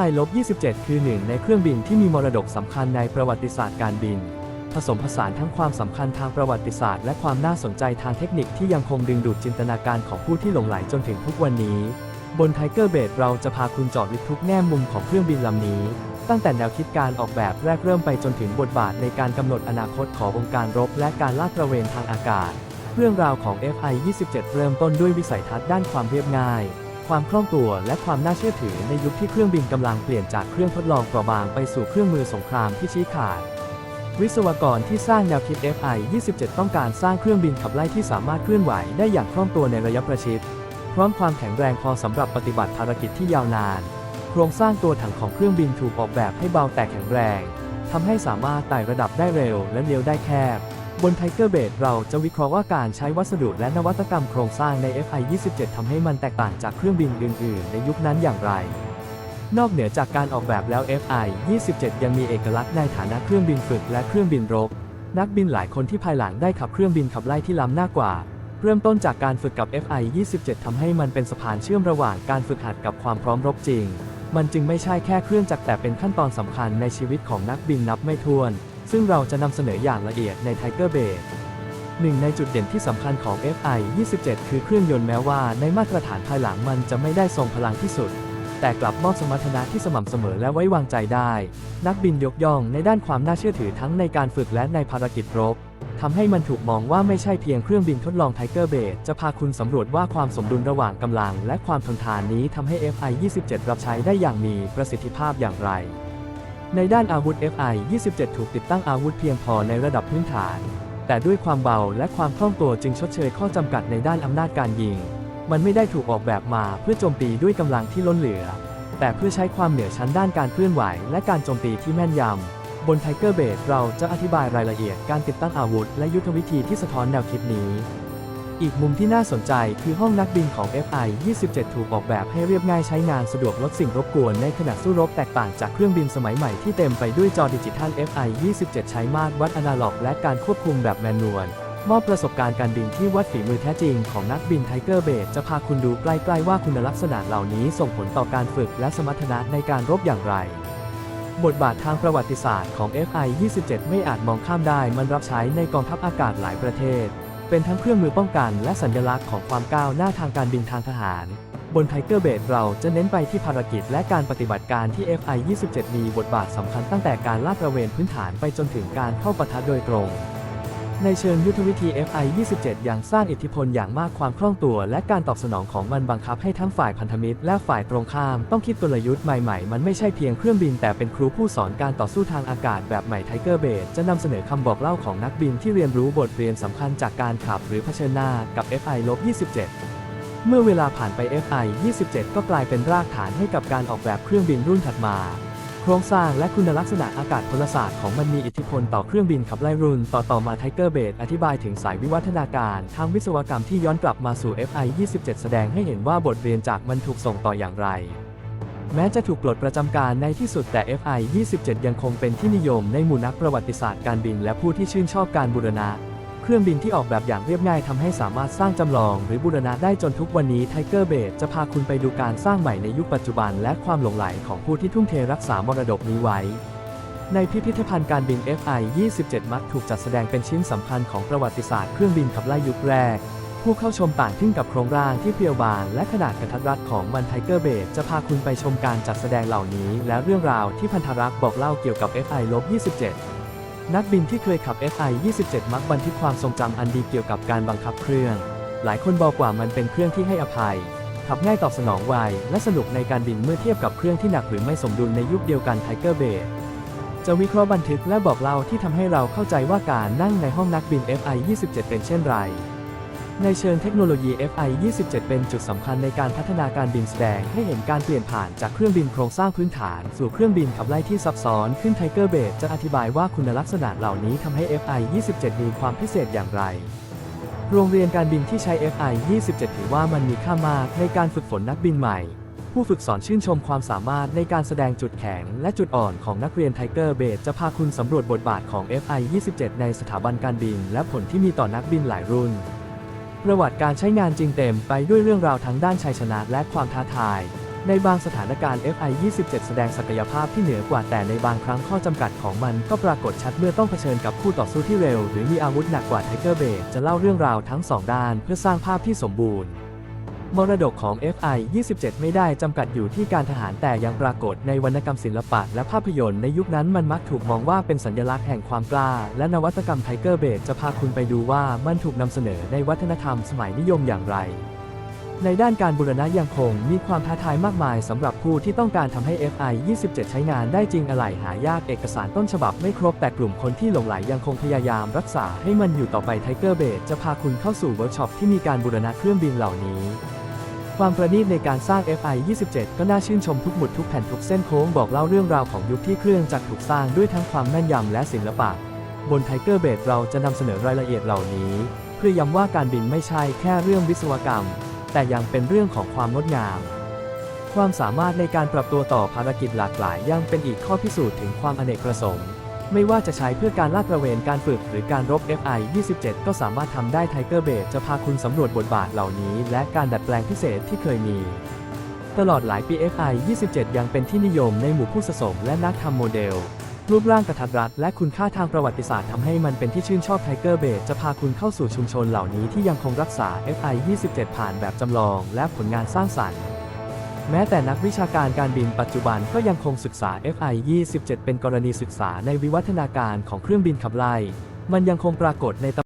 FI-27 คือหนึ่งในเครื่องบินที่มีมรดกสำคัญในประวัติศาสตร์การบิน ผสมผสานทั้งความสำคัญทางประวัติศาสตร์และความน่าสนใจทางเทคนิคที่ยังคงดึงดูดจินตนาการของผู้ที่หลงไหลจนถึงทุกวันนี้ บนไทเกอร์เบดเราจะพาคุณจาะลึกทุกแง่มุมของเครื่องบินลำนี้ ตั้งแต่แนวคิดการออกแบบแรกเริ่มไปจนถึงบทบาทในการกำหนดอนาคตขององค์การรบ และการลาดตระเวนทางอากาศ เรื่องราวของ FI-27 เริ่มต้นด้วยวิสัยทัศน์ด้านความเรียบง่าย ความคล่องตัว และความน่าเชื่อถือในยุคที่เครื่องบินกำลังเปลี่ยนจากเครื่องทดลองเปราะบางไปสู่เครื่องมือสงครามที่ชี้ขาด วิศวกรที่สร้างแนวคิด FI-27 ต้องการสร้างเครื่องบินขับไล่ที่สามารถเคลื่อนไหวได้อย่างคล่องตัวในระยะประชิด พร้อมความแข็งแรงพอสำหรับปฏิบัติภารกิจที่ยาวนาน โครงสร้างตัวถังของเครื่องบินถูกออกแบบให้เบาแต่แข็งแรงทำให้สามารถไต่ระดับได้เร็วและเลี้ยวได้แคบ บนไทเกอร์เบดเราจะวิเคราะห์ว่าการใช้วัสดุและนวัตกรรมโครงสร้างใน FI-27 ทำให้มันแตกต่างจากเครื่องบินอื่น ๆ ในยุคนั้นอย่างไร นอกเหนือจากการออกแบบแล้ว FI-27 ยังมีเอกลักษณ์ในฐานะเครื่องบินฝึกและเครื่องบินรบ นักบินหลายคนที่ภายหลังได้ขับเครื่องบินขับไล่ที่ล้ำหน้ากว่า เริ่มต้นจากการฝึกกับ FI-27 ทำให้มันเป็นสะพานเชื่อมระหว่างการฝึกหัดกับความพร้อมรบจริง มันจึงไม่ใช่แค่เครื่องจักรแต่เป็นขั้นตอนสำคัญในชีวิตของนักบินนับไม่ถ้วน ซึ่งเราจะนำเสนออย่างละเอียดใน Tiger b a y หนึ่งในจุดเด่นที่สำคัญของ FI-27 คือเครื่องยนต์แม้ว่าในมาตรฐานภายหลังมันจะไม่ได้ทรงพลังที่สุด แต่กลับมอบสมรรถนะที่สม่ำเสมอและไว้วางใจได้ นักบินยกย่องในด้านความน่าเชื่อถือทั้งในการฝึกและในภารกิจรบทำให้มันถูกมองว่าไม่ใช่เพียงเครื่องบินทดลองไทเกอร์เบดจะพาคุณสำรวจว่าความสมดุลระหว่างกำลัง และความทนทานนี้ทำให้ FI-27 รับใช้ได้อย่างมีประสิทธิภาพอย่างไร ในด้านอาวุธ FI-27 ถูกติดตั้งอาวุธเพียงพอในระดับพื้นฐาน แต่ด้วยความเบาและความคล่องตัวจึงชดเชยข้อจำกัดในด้านอำนาจการยิง มันไม่ได้ถูกออกแบบมาเพื่อโจมตีด้วยกำลังที่ล้นเหลือ แต่เพื่อใช้ความเหนือชั้นด้านการเคลื่อนไหวและการโจมตีที่แม่นยำ บน Tiger b a s เราจะอธิบายรายละเอียดการติดตั้งอาวุธ และยุทธวิธีที่สะท้อนแนวคิดนี้ อีกมุมที่น่าสนใจคือห้องนักบินของ FI-27 ถูกออกแบบให้เรียบง่ายใช้งานสะดวกลดสิ่งรบกวนในขณะสู้รบแตกต่างจากเครื่องบินสมัยใหม่ที่เต็มไปด้วยจอดิจิทัล FI-27 ใช้มาตรวัดอนาล็อก และการควบคุมแบบแมนนวลมอบประสบการณ์การบินที่วัดฝีมือแท้จริงของนักบิน Tiger b a s จะพาคุณดูใกล้ๆว่าคุณลักษณะเหล่านี้ส่งผลต่อการฝึกและสมรรถนะในการรบอย่างไร บทบาททางประวัติศาสตร์ของ FI-27 ไม่อาจมองข้ามได้มันรับใช้ในกองทัพอากาศหลายประเทศ เป็นทั้งเครื่องมือป้องกันและสัญลักษณ์ของความก้าวหน้าทางการบินทางทหาร บนไทเกอร์เบดเราจะเน้นไปที่ภารกิจและการปฏิบัติการที่ FI-27 มีบทบาทสำคัญตั้งแต่การลาดตระเวนพื้นฐานไปจนถึงการเข้าปะทะโดยตรง ในเชิงยุทธวิธี FI-27 ยังสร้างอิทธิพลอย่างมากความคล่องตัว และการตอบสนองของมันบังคับให้ทั้งฝ่ายพันธมิตร และฝ่ายตรงข้าม ต้องคิดกลยุทธ์ใหม่ๆ มันไม่ใช่เพียงเครื่องบินแต่เป็นครูผู้สอนการต่อสู้ทางอากาศแบบใหม่ Tiger b a s จะนำเสนอคำบอกเล่าของนักบินที่เรียนรู้บทเรียนสำคัญจากการขับหรือเผชิญหน้ากับ FI-27 เมื่อเวลาผ่านไป FI-27 ก็กลายเป็นรากฐานให้กับการออกแบบเครื่องบินรุ่นถัดมา โครงสร้างและคุณลักษณะอากาศพลศาสตร์ของมันมีอิทธิพลต่อเครื่องบินขับไล่รุนต่อต่อมา Tiger b a s อธิบายถึงสายวิวัฒนาการทางวิศวกรรมที่ย้อนกลับมาสู่ FI-27 แสดงให้เห็นว่าบทเรียนจากมันถูกส่งต่ออย่างไร แม้จะถูกปลดประจำการในที่สุดแต่ FI-27 ยังคงเป็นที่นิยมในหมู่นักประวัติศาสตร์การบินและผู้ที่ชื่นชอบการบูรณะ เครื่องบินที่ออกแบบอย่างเรียบง่ายทำให้สามารถสร้างจำลองหรือบูรณะได้จนทุกวันนี้ Tiger b a s จะพาคุณไปดูการสร้างใหม่ในยุคปัจจุบัน และความหลงไหลของผู้ที่ทุ่มเทรักษามรดกนี้ไว้ ในพิพิธภัณฑ์การบิน FI-27 มักถูกจัดแสดงเป็นชิ้นสำคัญของประวัติศาสตร์เครื่องบินขับไล่ยุคแรก ผู้เข้าชมต่างทึ่งกับโครงร่างที่เพรียวบางและขนาดกระทัดรัดของมัน Tiger b a s จะพาคุณไปชมการจัดแสดงเหล่านี้ และเรื่องราวที่พันธรักษ์บอกเล่าเกี่ยวกับ FI-27 นักบินที่เคยขับ FI-27 มักบันทึกความทรงจำอันดีเกี่ยวกับการบังคับเครื่อง หลายคนบอกว่ามันเป็นเครื่องที่ให้อภัย ขับง่ายตอบสนองไวและสนุกในการบินเมื่อเทียบกับเครื่องที่หนักหรือไม่สมดุลในยุคเดียวกัน Tiger b a s จะวิเคราะห์บันทึกและบอกเล่าที่ทำให้เราเข้าใจว่าการนั่งในห้องนักบิน FI-27 เป็นเช่นไร ในเชิงเทคโนโลยี FI-27 เป็นจุดสำคัญในการพัฒนาการบินแสดงให้เห็นการเปลี่ยนผ่านจากเครื่องบินโครงสร้างพื้นฐาน สู่เครื่องบินขับไล่ที่ซับซ้อนขึ้น Tiger b a s จะอธิบายว่าคุณลักษณะเหล่านี้ทำให้ FI-27 มีความพิเศษอย่างไร โรงเรียนการบินที่ใช้ FI-27 ถือว่ามันมีค่ามากในการฝึกฝนนักบินใหม่ ผู้ฝึกสอนชื่นชมความสามารถในการแสดงจุดแข็งและจุดอ่อนของนักเรียน Tiger b a s จะพาคุณสำรวจบทบาทของ FI-27 ในสถาบันการบิน และผลที่มีต่อนักบินหลายรุ่น ประวัติการใช้งานจริงเต็มไปด้วยเรื่องราวทั้งด้านชัยชนะและความท้าทาย ในบางสถานการณ์ FI-27 แสดงศักยภาพที่เหนือกว่าแต่ในบางครั้งข้อจำกัดของมันก็ปรากฏชัดเมื่อต้องเผชิญกับคู่ต่อสู้ที่เร็ว หรือมีอาวุธหนักกว่า Tiger b a t จะเล่าเรื่องราวทั้งสองด้านเพื่อสร้างภาพที่สมบูรณ์ มรดกของ FI-27 ไม่ได้จำกัดอยู่ที่การทหารแต่ยังปรากฏในวรรณกรรมศิลปะและภาพยนตร์ในยุคนั้นมันมักถูกมองว่าเป็นสัญลักษณ์แห่งความกล้า และนวัตกรรมไทเกอร์เบดจะพาคุณไปดูว่ามันถูกนำเสนอในวัฒนธรรมสมัยนิยมอย่างไร ในด้านการบูรณะยังคงมีความท้าทายมากมายสำหรับผู้ที่ต้องการทำให้ FI-27 ใช้งานได้จริงอะไหล่หายากเอกสารต้นฉบับไม่ครบแต่กลุ่มคนที่หลงไหลยังคงพยายามรักษาให้มันอยู่ต่อไปไทเกอร์เบดจะพาคุณเข้าสู่เวิร์กช็อปที่มีการบูรณะเครื่องบินเหล่านี้ ความประณีตในการสร้าง FI-27 ก็น่าชื่นชมทุกหมุดทุกแผ่นทุกเส้นโค้งบอกเล่าเรื่องราวของยุคที่เครื่องจักรถูกสร้างด้วยทั้งความแม่นยำและศิลปะ บนไทเกอร์เบดเราจะนำเสนอรายละเอียดเหล่านี้ เพื่อย้ำว่าการบินไม่ใช่แค่เรื่องวิศวกรรม แต่ยังเป็นเรื่องของความงดงาม ความสามารถในการปรับตัวต่อภารกิจหลากหลายยังเป็นอีกข้อพิสูจน์ถึงความอเนกประสงค์ ไม่ว่าจะใช้เพื่อการลาดตระเวน การฝึก หรือการรบ FI-27 ก็สามารถทำได้ Tiger b a t จะพาคุณสำรวจบทบาทเหล่านี้ และการดัดแปลงพิเศษที่เคยมี ตลอดหลายปี FI-27 ยังเป็นที่นิยมในหมู่ผู้สะสมและนักทำโมเดล รูปร่างกระทัดรัดและคุณค่าทางประวัติศาสตร์ทำให้มันเป็นที่ชื่นชอบ Tiger b a t จะพาคุณเข้าสู่ชุมชนเหล่านี้ที่ยังคงรักษา FI-27 ผ่านแบบจำลอง และผลงานสร้างสรรค์ แม้แต่นักวิชาการการบินปัจจุบันก็ยังคงศึกษา FI-27 เป็นกรณีศึกษาในวิวัฒนาการของเครื่องบินขับไล่ มันยังคงปรากฏในต